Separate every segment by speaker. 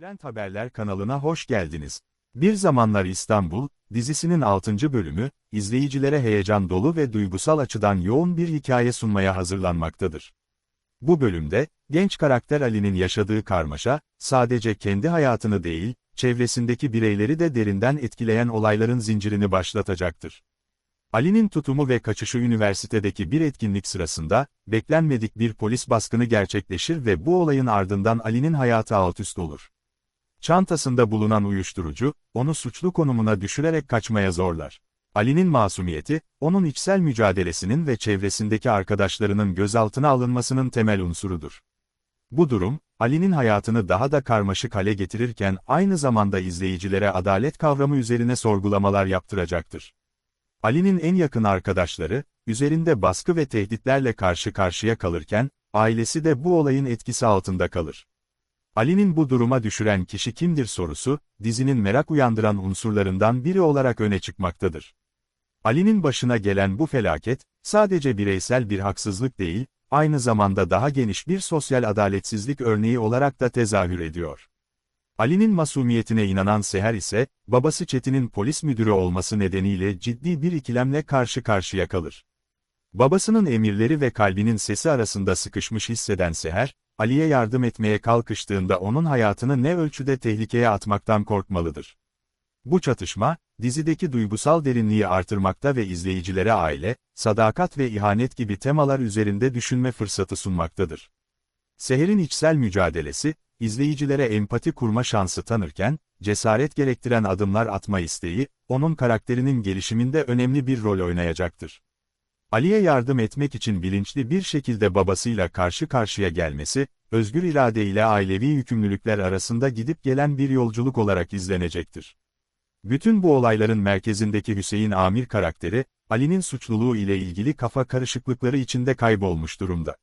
Speaker 1: Trend Haberler kanalına hoş geldiniz. Bir Zamanlar İstanbul, dizisinin 6. bölümü, izleyicilere heyecan dolu ve duygusal açıdan yoğun bir hikaye sunmaya hazırlanmaktadır. Bu bölümde, genç karakter Ali'nin yaşadığı karmaşa, sadece kendi hayatını değil, çevresindeki bireyleri de derinden etkileyen olayların zincirini başlatacaktır. Ali'nin tutumu ve kaçışı üniversitedeki bir etkinlik sırasında, beklenmedik bir polis baskını gerçekleşir ve bu olayın ardından Ali'nin hayatı altüst olur. Çantasında bulunan uyuşturucu, onu suçlu konumuna düşürerek kaçmaya zorlar. Ali'nin masumiyeti, onun içsel mücadelesinin ve çevresindeki arkadaşlarının gözaltına alınmasının temel unsurudur. Bu durum, Ali'nin hayatını daha da karmaşık hale getirirken aynı zamanda izleyicilere adalet kavramı üzerine sorgulamalar yaptıracaktır. Ali'nin en yakın arkadaşları, üzerinde baskı ve tehditlerle karşı karşıya kalırken, ailesi de bu olayın etkisi altında kalır. Ali'nin bu duruma düşüren kişi kimdir sorusu, dizinin merak uyandıran unsurlarından biri olarak öne çıkmaktadır. Ali'nin başına gelen bu felaket, sadece bireysel bir haksızlık değil, aynı zamanda daha geniş bir sosyal adaletsizlik örneği olarak da tezahür ediyor. Ali'nin masumiyetine inanan Seher ise, babası Çetin'in polis müdürü olması nedeniyle ciddi bir ikilemle karşı karşıya kalır. Babasının emirleri ve kalbinin sesi arasında sıkışmış hisseden Seher, Ali'ye yardım etmeye kalkıştığında onun hayatını ne ölçüde tehlikeye atmaktan korkmalıdır. Bu çatışma, dizideki duygusal derinliği artırmakta ve izleyicilere aile, sadakat ve ihanet gibi temalar üzerinde düşünme fırsatı sunmaktadır. Seher'in içsel mücadelesi, izleyicilere empati kurma şansı tanırken, cesaret gerektiren adımlar atma isteği, onun karakterinin gelişiminde önemli bir rol oynayacaktır. Ali'ye yardım etmek için bilinçli bir şekilde babasıyla karşı karşıya gelmesi, özgür irade ile ailevi yükümlülükler arasında gidip gelen bir yolculuk olarak izlenecektir. Bütün bu olayların merkezindeki Hüseyin Amir karakteri, Ali'nin suçluluğu ile ilgili kafa karışıklıkları içinde kaybolmuş durumda.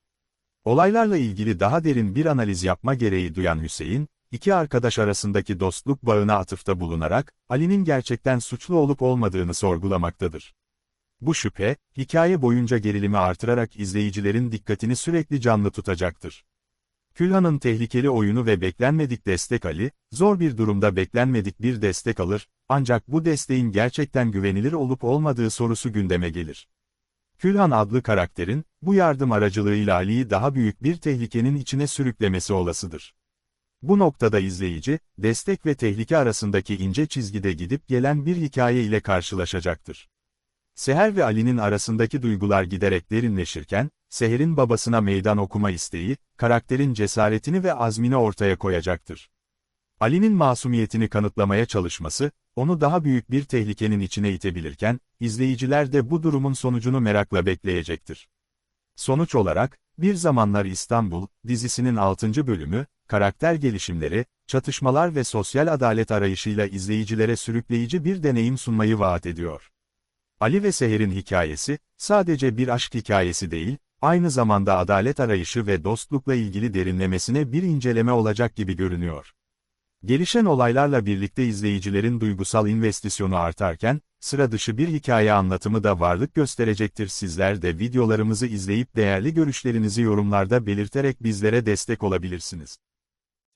Speaker 1: Olaylarla ilgili daha derin bir analiz yapma gereği duyan Hüseyin, iki arkadaş arasındaki dostluk bağına atıfta bulunarak, Ali'nin gerçekten suçlu olup olmadığını sorgulamaktadır. Bu şüphe, hikaye boyunca gerilimi artırarak izleyicilerin dikkatini sürekli canlı tutacaktır. Külhan'ın tehlikeli oyunu ve beklenmedik destek Ali, zor bir durumda beklenmedik bir destek alır, ancak bu desteğin gerçekten güvenilir olup olmadığı sorusu gündeme gelir. Külhan adlı karakterin, bu yardım aracılığıyla Ali'yi daha büyük bir tehlikenin içine sürüklemesi olasıdır. Bu noktada izleyici, destek ve tehlike arasındaki ince çizgide gidip gelen bir hikaye ile karşılaşacaktır. Seher ve Ali'nin arasındaki duygular giderek derinleşirken, Seher'in babasına meydan okuma isteği, karakterin cesaretini ve azmini ortaya koyacaktır. Ali'nin masumiyetini kanıtlamaya çalışması, onu daha büyük bir tehlikenin içine itebilirken, izleyiciler de bu durumun sonucunu merakla bekleyecektir. Sonuç olarak, Bir Zamanlar İstanbul, dizisinin 6. bölümü, karakter gelişimleri, çatışmalar ve sosyal adalet arayışıyla izleyicilere sürükleyici bir deneyim sunmayı vaat ediyor. Ali ve Seher'in hikayesi, sadece bir aşk hikayesi değil, aynı zamanda adalet arayışı ve dostlukla ilgili derinlemesine bir inceleme olacak gibi görünüyor. Gelişen olaylarla birlikte izleyicilerin duygusal investisyonu artarken, sıra dışı bir hikaye anlatımı da varlık gösterecektir. Sizler de videolarımızı izleyip değerli görüşlerinizi yorumlarda belirterek bizlere destek olabilirsiniz.